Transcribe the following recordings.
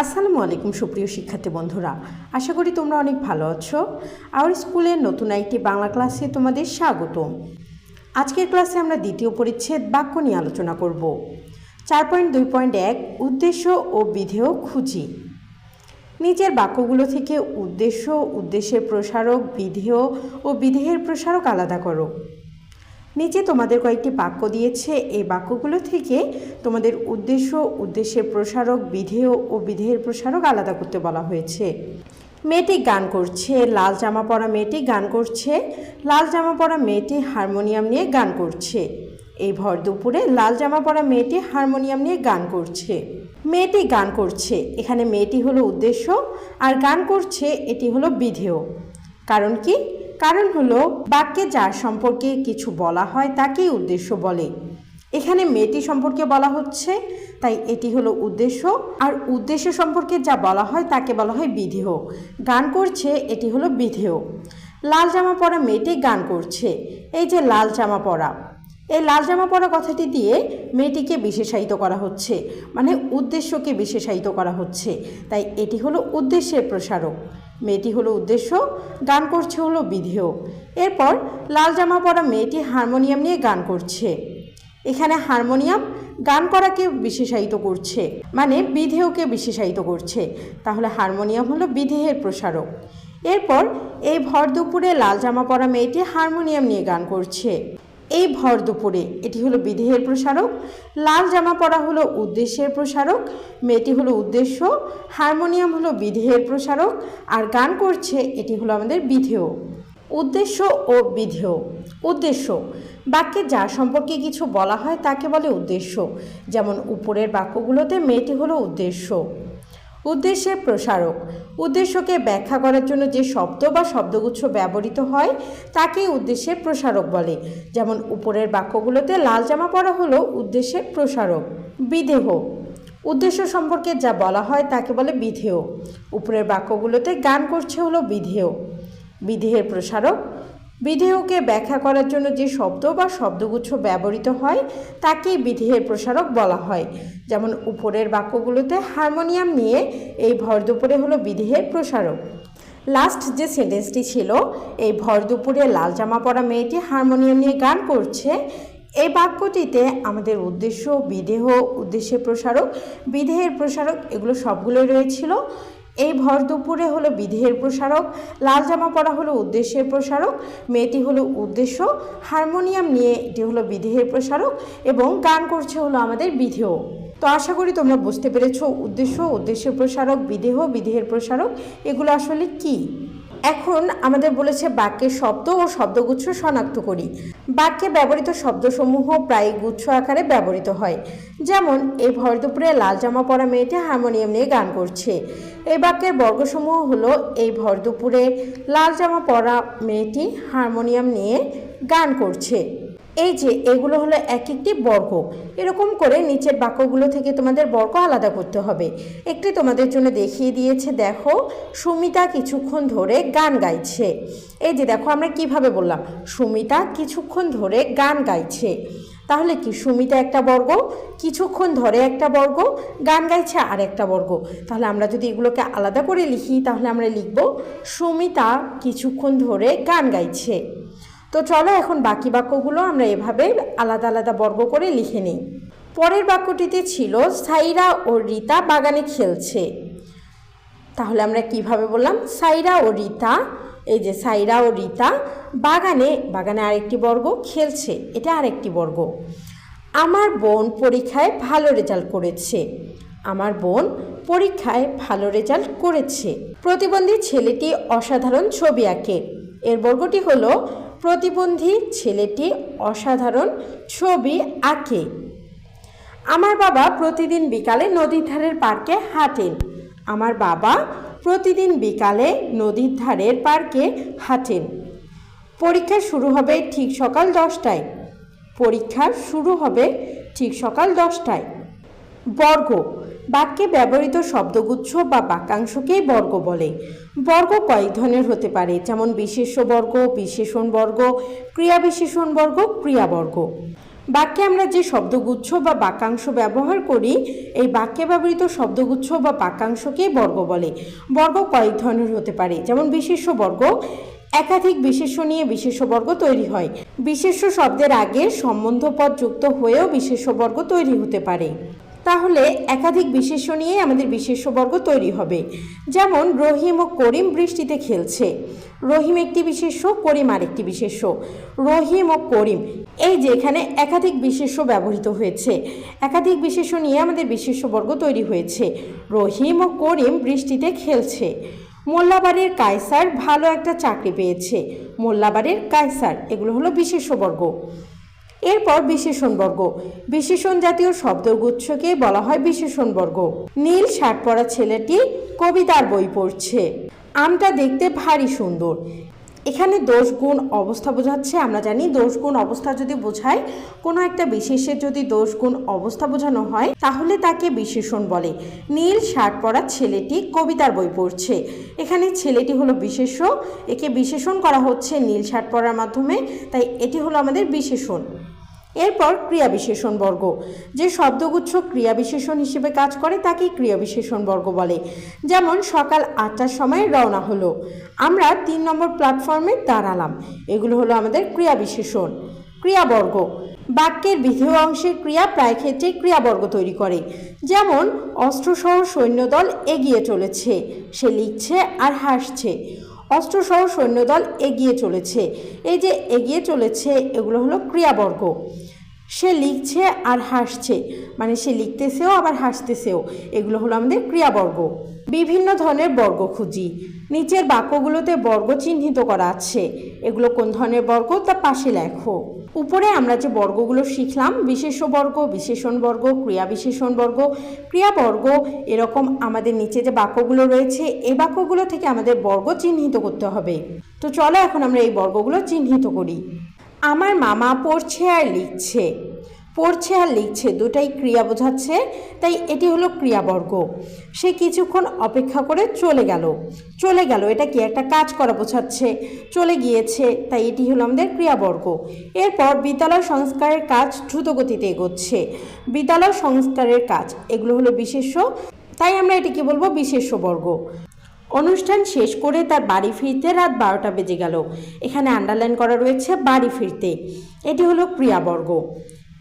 আসসালামু আলাইকুম, সুপ্রিয় শিক্ষার্থী বন্ধুরা। আশা করি তোমরা অনেক ভালো আছো। আওয়ার স্কুলের নতুন একটি বাংলা ক্লাসে তোমাদের স্বাগতম। আজকের ক্লাসে আমরা দ্বিতীয় পরিচ্ছেদ বাক্য নিয়ে আলোচনা করব। চার পয়েন্ট দুই পয়েন্ট এক, উদ্দেশ্য ও বিধেয় খুঁজি। নিচের বাক্যগুলো থেকে উদ্দেশ্য, উদ্দেশ্যের প্রসারক, বিধেয় ও বিধেয়ের প্রসারক আলাদা করো। নিচে তোমাদের কয়েকটি বাক্য দিয়েছে। এই বাক্যগুলো থেকে তোমাদের উদ্দেশ্য, উদ্দেশ্যের প্রসারক, বিধেয় ও বিধেয়ের প্রসারক আলাদা করতে বলা হয়েছে। মেয়েটি গান করছে, লাল জামা পরা মেয়েটি গান করছে, লাল জামা পরা মেয়েটি হারমোনিয়াম নিয়ে গান করছে। এই ভর দুপুরে লাল জামা পরা মেয়েটি হারমোনিয়াম নিয়ে গান করছে। মেয়েটি গান করছে, এখানে মেয়েটি হলো উদ্দেশ্য, আর গান করছে, এটি হলো বিধেয়। কারণ কি? কারণ হলো, বাক্যে যার সম্পর্কে কিছু বলা হয় তাকেই উদ্দেশ্য বলে। এখানে মেয়েটি সম্পর্কে বলা হচ্ছে, তাই এটি হলো উদ্দেশ্য। আর উদ্দেশ্য সম্পর্কে যা বলা হয় তাকে বলা হয় বিধেয়। গান করছে, এটি হলো বিধেয়। লাল জামা পরা মেয়েটি গান করছে। এই যে লাল জামা পরা। এই লাল জামা পরা কথাটি দিয়ে মেয়েটিকে বিশেষায়িত করা হচ্ছে। মানে উদ্দেশ্যকে বিশেষায়িত করা হচ্ছে। তাই এটি হলো উদ্দেশ্যের প্রসারক। মেয়েটি হলো উদ্দেশ্য, গান করছে হলো বিধেয়। এরপর লাল জামা পরা মেয়েটি হারমোনিয়াম নিয়ে গান করছে। এখানে হারমোনিয়াম, গান করাকে বিশেষায়িত করছে মানে বিধেয়কে বিশেষায়িত করছে। তাহলে হারমোনিয়াম হলো বিধেয়ের প্রসারক। এরপর এই ভর দুপুরে লাল জামা পরা মেয়েটি হারমোনিয়াম নিয়ে গান করছে। এই ভর দুপুরে। এটি হলো বিধেয়ের প্রসারক, লাল জামা পরা হলো উদ্দেশ্যের প্রসারক, মেয়েটি হলো উদ্দেশ্য, হারমোনিয়াম হলো বিধেয়ের প্রসারক, আর গান করছে এটি হলো আমাদের বিধেয়। উদ্দেশ্য ও বিধেয়। উদ্দেশ্য। বাক্যে যা সম্পর্কে কিছু বলা হয় তাকে বলে উদ্দেশ্য। যেমন উপরের বাক্যগুলোতে মেয়েটি হলো উদ্দেশ্য। উদ্দেশ্যের প্রসারক। উদ্দেশ্যকে ব্যাখ্যা করার জন্য যে শব্দ বা শব্দগুচ্ছ ব্যবহৃত হয়, তাকেই উদ্দেশ্যে প্রসারক বলে। যেমন উপরের বাক্যগুলোতে লাল জামা পরা হলো উদ্দেশ্যে প্রসারক। বিদেহ উদ্দেশ্য সম্পর্কে যা বলা হয় তাকে বলে বিধেয়। উপরের বাক্যগুলোতে গান করছে হলো বিধেয়। বিধেয়ের প্রসারক বিধেয়কে ব্যাখ্যা করার জন্য যে শব্দ বা শব্দগুচ্ছ ব্যবহৃত হয়, তাকেই বিধেয়ের প্রসারক বলা হয়। যেমন উপরের বাক্যগুলোতে হারমোনিয়াম নিয়ে এই ভর দুপুরে হলো বিধেয়ের প্রসারক। লাস্ট যে সেন্টেন্সটি ছিল, এই ভর দুপুরে লাল জামা পরা মেয়েটি হারমোনিয়াম নিয়ে গান করছে, এই বাক্যটিতে আমাদের উদ্দেশ্য বিদেহ উদ্দেশ্যের প্রসারক, বিধেয়ের প্রসারক, এগুলো সবগুলোই রয়েছিল। এই ভর দুপুরে হলো বিধেয়ের প্রসারক, লাল জামা পরা হলো উদ্দেশ্যের প্রসারক, মেয়েটি হলো উদ্দেশ্য, হারমোনিয়াম নিয়ে এটি হলো বিধেয়ের প্রসারক এবং গান করছে হলো আমাদের বিধেয় তো আশা করি তোমরা বুঝতে পেরেছ উদ্দেশ্য, উদ্দেশ্যের প্রসারক বিদেহ বিধেয়ের প্রসারক, এগুলো আসলে কি? এখন আমাদের বলেছে বাক্যের শব্দ ও শব্দগুচ্ছ শনাক্ত করি। বাক্যে ব্যবহৃত শব্দসমূহ প্রায় গুচ্ছ আকারে ব্যবহৃত হয়। যেমন এই ভর দুপুরে লাল জামা পরা মেয়েটি হারমোনিয়াম নিয়ে গান করছে। এই বাক্যের বর্গসমূহ হলো এই ভর দুপুরে লাল জামা পরা মেয়েটি হারমোনিয়াম নিয়ে গান করছে। এই যে, এগুলো হলো এক একটি বর্গ। এরকম করে নিচের বাক্যগুলো থেকে তোমাদের বর্গ আলাদা করতে হবে। একটি তোমাদের জন্য দেখিয়ে দিয়েছে, দেখো, সুমিতা কিছুক্ষণ ধরে গান গাইছে। এই যে, দেখো, আমরা কীভাবে বললাম, সুমিতা কিছুক্ষণ ধরে গান গাইছে। তাহলে কি, সুমিতা একটা বর্গ, কিছুক্ষণ ধরে একটা বর্গ, গান গাইছে আর একটা বর্গ। তাহলে আমরা যদি এগুলোকে আলাদা করে লিখি, তাহলে আমরা লিখব, সুমিতা কিছুক্ষণ ধরে গান গাইছে। তো চলো এখন বাকি বাক্যগুলো আমরা এভাবে আলাদা আলাদা বর্গ করে লিখে নিই। পরের বাক্যটিতে ছিল, সাইরা ও রীতা বাগানে খেলছে। তাহলে আমরা কীভাবে বললাম? সাইরা ও রীতা, এই যে সাইরা ও রীতা বাগানে বাগানে আরেকটি বর্গ, খেলছে। এটা আরেকটি বর্গ। আমার বোন পরীক্ষায় ভালো রেজাল্ট করেছে। আমার বোন পরীক্ষায় ভালো রেজাল্ট করেছে। প্রতিবন্ধী ছেলেটি অসাধারণ ছবি আঁকে। এর বর্গটি হলো প্রতিবন্ধী ছেলেটি অসাধারণ ছবি আঁকে। আমার বাবা প্রতিদিন বিকালে নদীর ধারের পার্কে হাঁটেন। আমার বাবা প্রতিদিন বিকালে নদীর ধারের পার্কে হাঁটেন। পরীক্ষা শুরু হবে ঠিক সকাল দশটায়। পরীক্ষা শুরু হবে ঠিক সকাল দশটায়। বর্গ বাক্যে ব্যবহৃত শব্দগুচ্ছ বা বাক্যাংশকেই বর্গ বলে। বর্গ কয়েক ধরনের হতে পারে, যেমন বিশেষ্য বর্গ, বিশেষণ বর্গ, ক্রিয়া বিশেষণ বর্গ ক্রিয়াবর্গ বাক্যে আমরা যে শব্দগুচ্ছ বা বাক্যাংশ ব্যবহার করি, এই বাক্যে ব্যবহৃত শব্দগুচ্ছ বা বাক্যাংশকেই বর্গ বলে। বর্গ কয়েক ধরনের হতে পারে, যেমন বিশেষ্য বর্গ। একাধিক বিশেষ্য নিয়ে বিশেষ্য বর্গ তৈরি হয়। বিশেষ্য শব্দের আগে সম্বন্ধপদ যুক্ত হয়েও বিশেষ্য বর্গ তৈরি হতে পারে। তাহলে একাধিক বিশেষ্য নিয়ে আমাদের বিশেষ্য বর্গ তৈরি হবে। যেমন, রহিম ও করিম বৃষ্টিতে খেলছে। রহিম একটি বিশেষ্য, করিম আরেকটি বিশেষ্য। রহিম ও করিম, এই যে এখানে একাধিক বিশেষ্য ব্যবহৃত হয়েছে, একাধিক বিশেষ্য নিয়ে আমাদের বিশেষ্য বর্গ তৈরি হয়েছে। রহিম ও করিম বৃষ্টিতে খেলছে। মোল্লাবাড়ির কায়সার ভালো একটা চাকরি পেয়েছে। মোল্লাবাড়ির কায়সার, এগুলো হলো বিশেষ্য বর্গ এরপর বিশেষণ বর্গ বিশেষণ জাতীয় শব্দগুচ্ছকে বলা হয় বিশেষণ বর্গ নীল শার্ট পরা ছেলেটি কবিতার বই পড়ছে। আমটা দেখতে ভারী সুন্দর। এখানে দোষ গুণ অবস্থা বোঝাচ্ছে, আমরা জানি দোষ গুণ অবস্থা যদি বোঝায়, কোনো একটা বিশেষের যদি দোষ গুণ অবস্থা বোঝানো হয়, তাহলে তাকে বিশেষণ বলে। নীল শার্ট পরা ছেলেটি কবিতার বই পড়ছে। এখানে ছেলেটি হলো বিশেষ্য, একে বিশেষণ করা হচ্ছে নীল শার্ট পরার মাধ্যমে, তাই এটি হলো আমাদের বিশেষণ। এরপর ক্রিয়া বিশেষণ বর্গ যে শব্দগুচ্ছ ক্রিয়া বিশেষণ হিসেবে কাজ করে, তাকেই ক্রিয়া বিশেষণ বর্গ বলে। যেমন, সকাল আটটার সময় রওনা হলো। আমরা তিন নম্বর প্ল্যাটফর্মে দাঁড়ালাম। এগুলো হলো আমাদের ক্রিয়া বিশেষণ ক্রিয়াবর্গ। বাক্যের বিধেয় অংশের ক্রিয়া প্রায় ক্ষেত্রে ক্রিয়াবর্গ তৈরি করে। যেমন, অস্ত্রসহ সৈন্যদল এগিয়ে চলেছে। সে লিখছে আর হাসছে। অস্ত্রসহ সৈন্যদল এগিয়ে চলেছে। এই যে এগিয়ে চলেছে এগুলো হলো ক্রিয়াবর্গ সে লিখছে আর হাসছে। মানে সে লিখতেছেও, আবার হাসতেছেও। এগুলো হলো আমাদের ক্রিয়াবর্গ। বিভিন্ন ধরনের বর্গ খুঁজি। নিচের বাক্যগুলোতে বর্গ চিহ্নিত করা আছে। এগুলো কোন ধরনের বর্গ? তা পাশে লেখো। উপরে আমরা যে বর্গগুলো শিখলাম বিশেষ্য বর্গ, বিশেষণ বর্গ, ক্রিয়া বিশেষণ বর্গ ক্রিয়াবর্গ এরকম আমাদের নিচে যে বাক্যগুলো রয়েছে এই বাক্যগুলো থেকে আমাদের বর্গ চিহ্নিত করতে হবে। তো চলো এখন আমরা এই বর্গগুলো চিহ্নিত করি। আমার মামা পড়ছে আর লিখছে। পড়ছে আর লিখছে, দুটাই ক্রিয়া বোঝাচ্ছে, তাই এটি হলো ক্রিয়াবর্গ। সে কিছুক্ষণ অপেক্ষা করে চলে গেল। চলে গেল, এটা কি একটা কাজ করা বোঝাচ্ছে? চলে গিয়েছে, তাই এটি হলো আমাদের ক্রিয়াবর্গ। এরপর বিদ্যালয় সংস্কারের কাজ দ্রুতগতিতে এগোচ্ছে। বিদ্যালয় সংস্কারের কাজ, এগুলো হলো বিশেষ্য, তাই আমরা এটি এটিকে বলব বিশেষ্য বর্গ। অনুষ্ঠান শেষ করে তার বাড়ি ফিরতে রাত বারোটা বেজে গেল। এখানে আন্ডারলাইন করা রয়েছে, বাড়ি ফিরতে। এটি হলো ক্রিয়াবর্গ।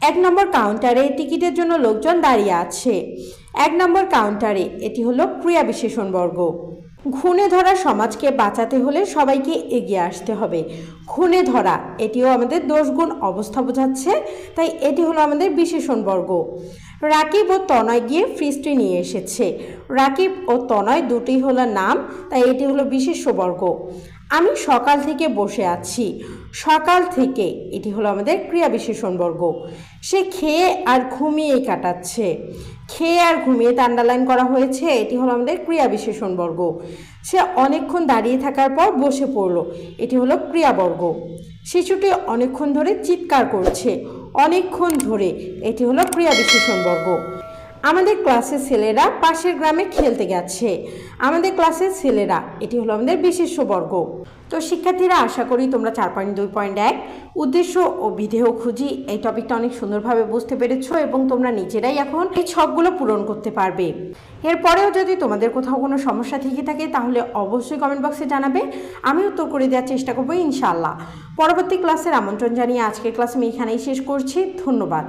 এক নম্বর কাউন্টারে টিকিটের জন্য লোকজন দাঁড়িয়ে আছে। এক নম্বর কাউন্টারে এটি হলো ক্রিয়া বিশেষণ বর্গ। ঘুণে ধরা সমাজকে বাঁচাতে হলে সবাইকে এগিয়ে আসতে হবে। ঘুণে ধরা, এটিও আমাদের দোষগুণ অবস্থা বোঝাচ্ছে, তাই এটি হলো আমাদের বিশেষণ বর্গ। রাকিব ও তনয় গিয়ে ফ্রিজটি নিয়ে এসেছে। রাকিব ও তনয় দুটি হলো নাম, তাই এটি হলো বিশেষ্য বর্গ আমি সকাল থেকে বসে আছি। সকাল থেকে এটি হলো আমাদের ক্রিয়া বিশেষণ বর্গ। সে খেয়ে আর ঘুমিয়েই কাটাচ্ছে। খেয়ে আর ঘুমিয়ে আন্ডারলাইন করা হয়েছে, এটি হলো আমাদের ক্রিয়া বিশেষণ বর্গ। সে অনেকক্ষণ দাঁড়িয়ে থাকার পর বসে পড়ল, এটি হলো ক্রিয়াবর্গ শিশুটি অনেকক্ষণ ধরে চিৎকার করছে। অনেকক্ষণ ধরে। এটি হলো ক্রিয়া বিশেষণ বর্গ আমাদের ক্লাসের ছেলেরা পাশের গ্রামে খেলতে গেছে। আমাদের ক্লাসের ছেলেরা, এটি হলো আমাদের বিশেষ্য বর্গ। তো শিক্ষার্থীরা, আশা করি তোমরা চার পয়েন্ট, দুই পয়েন্ট এক উদ্দেশ্য ও বিধেয় খুঁজি। এই টপিকটা অনেক সুন্দরভাবে বুঝতে পেরেছ এবং তোমরা নিজেরাই এখন এই ছকগুলো পূরণ করতে পারবে। এরপরেও যদি তোমাদের কোথাও কোনো সমস্যা থেকে থাকে, তাহলে অবশ্যই কমেন্ট বক্সে জানাবে। আমি উত্তর করে দেওয়ার চেষ্টা করব ইনশাআল্লাহ। পরবর্তী ক্লাসের আমন্ত্রণ জানিয়ে আজকের ক্লাস আমি এখানেই শেষ করছি। ধন্যবাদ।